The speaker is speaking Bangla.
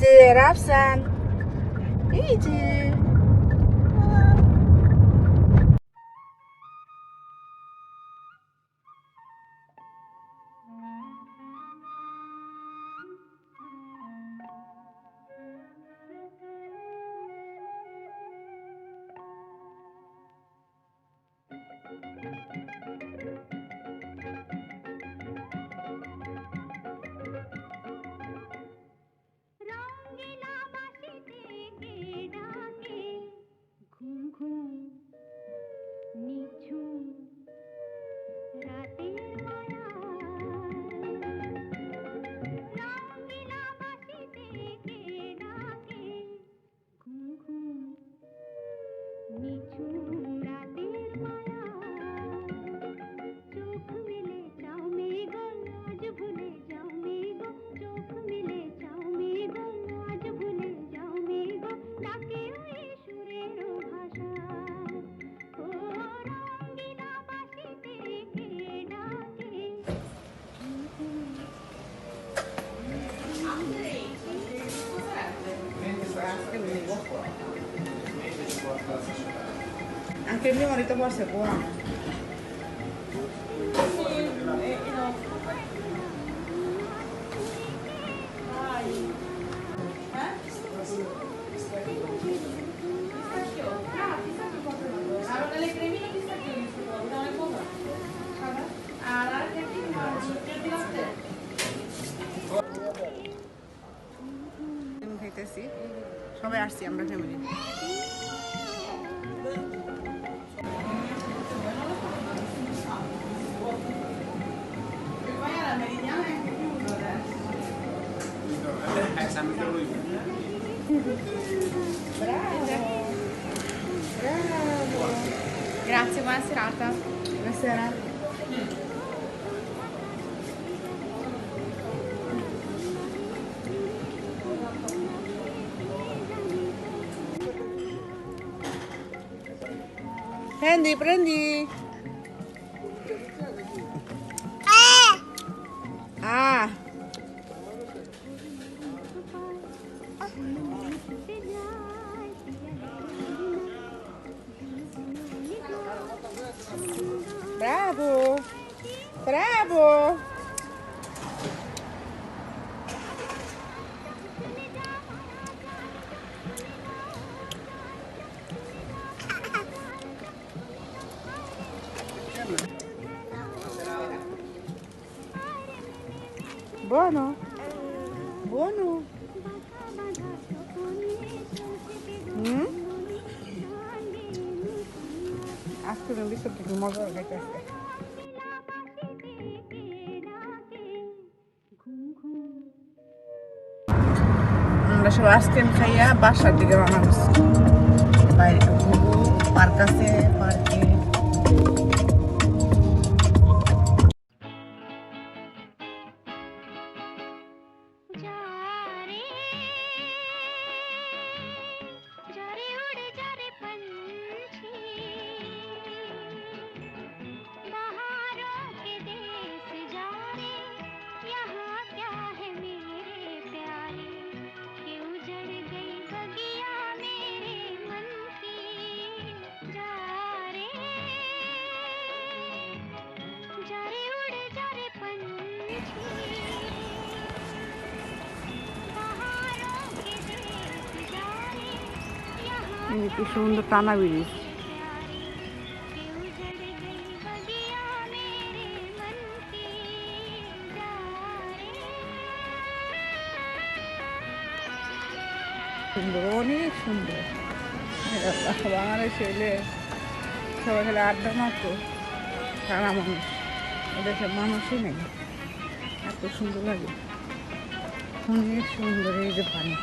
Serap sen. İyidir. নিঝুম Anche mio marito forse è buono. সবাই আসছি আমরা family Grazie, buona serata. Buonasera. Prendi, prendi. Bravo! Bravo! Bono, bono. আজকে রবি সবজি মজা খাইতে আসছে আমরা সব আইসক্রিম খাইয়া বাসার দিকে রওনা করছি বাইরে, পার্ক আছে, পার্কে কি সুন্দর টানা ব্রিজ সুন্দর, অনেক সুন্দর। বাংলাদেশে ছেলে, সবাই ছেলে আড্ডা মাত্র সারা মানুষ এদেশে মানুষই নেই। এত সুন্দর লাগে। অনেক সুন্দর এই যে পানি।